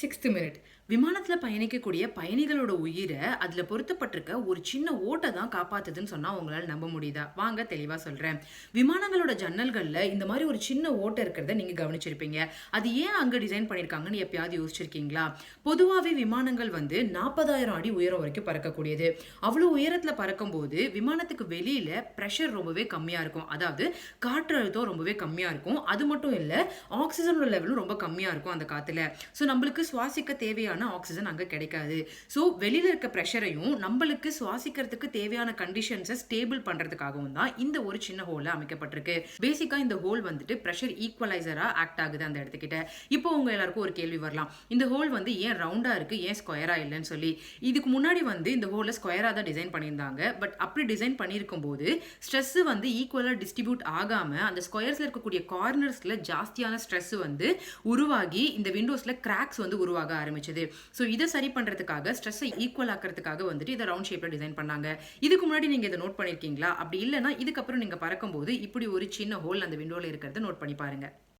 Sixth minute விமானத்தில் பயணிக்கக்கூடிய பயணிகளோட உயிரை அதில் பொருத்தப்பட்டிருக்க ஒரு சின்ன ஓட்டை தான் காப்பாத்துதுன்னு சொன்னால் உங்களால் நம்ப முடியுதா? வாங்க தெளிவாக சொல்கிறேன் விமானங்களோட ஜன்னல்களில் இந்த மாதிரி ஒரு சின்ன ஓட்டை இருக்கிறத நீங்கள் கவனிச்சிருப்பீங்க. அது ஏன் அங்கே டிசைன் பண்ணியிருக்காங்கன்னு எப்பயாவது யோசிச்சிருக்கீங்களா? பொதுவாகவே விமானங்கள் வந்து நாற்பதாயிரம் அடி உயரம் வரைக்கும் பறக்கக்கூடியது. அவ்வளோ உயரத்தில் பறக்கும்போது விமானத்துக்கு வெளியில் ப்ரெஷர் ரொம்பவே கம்மியாக இருக்கும். அதாவது காற்று அழுத்தம் ரொம்பவே கம்மியாக இருக்கும். அது மட்டும் இல்லை ஆக்சிஜனோட லெவலும் ரொம்ப கம்மியாக இருக்கும் அந்த காற்றுல ஸோ நம்மளுக்கு சுவாசிக்க தேவையான ஆக்சிஜன் அங்கே கிடைக்காது. ஸோ வெளியில் இருக்க ப்ரெஷரையும் நம்மளுக்கு சுவாசிக்கிறதுக்கு தேவையான கண்டிஷன்ஸை ஸ்டேபிள் பண்ணுறதுக்காகவும் தான் இந்த ஒரு சின்ன ஹோலில் அமைக்கப்பட்டிருக்கு. பேசிக்காக இந்த ஹோல் வந்துட்டு ப்ரெஷர் ஈக்குவலைசராக ஆக்ட் ஆகுது அந்த இடத்துக்கிட்ட. இப்போ உங்கள் எல்லாருக்கும் ஒரு கேள்வி வரலாம். இந்த ஹோல் வந்து ஏன் ரவுண்டாக இருக்குது ஏன் ஸ்கொயராக இல்லைன்னு சொல்லி. இதுக்கு முன்னாடி வந்து இந்த ஹோலை ஸ்கொயராக தான் டிசைன் பண்ணியிருந்தாங்க. பட் அப்படி டிசைன் பண்ணியிருக்கும் போது ஸ்ட்ரெஸ்ஸு வந்து ஈக்குவலாக டிஸ்ட்ரிபியூட் ஆகாமல் அந்த ஸ்கொயர்ஸில் இருக்கக்கூடிய கார்னர்ஸில் ஜாஸ்தியான ஸ்ட்ரெஸ் வந்து உருவாகி இந்த விண்டோஸில் கிராக்ஸ் வந்து உருவாக ஆரம்பிச்சது. ஸோ இதை சரி பண்ணுறதுக்காக ஸ்ட்ரெஸ்ஸை ஈக்குவல் ஆக்கிறதுக்காக வந்துட்டு இதை ரவுண்ட் ஷேப்பில் டிசைன் பண்ணாங்க. இதுக்கு முன்னாடி நீங்கள் இதை நோட் பண்ணியிருக்கீங்களா அப்படி இல்லைனா இதுக்கப்புறம் நீங்கள் பறக்கும்போது இப்படி ஒரு சின்ன ஹோல் அந்த விண்டோவில் இருக்கிறத நோட் பண்ணி பாருங்க.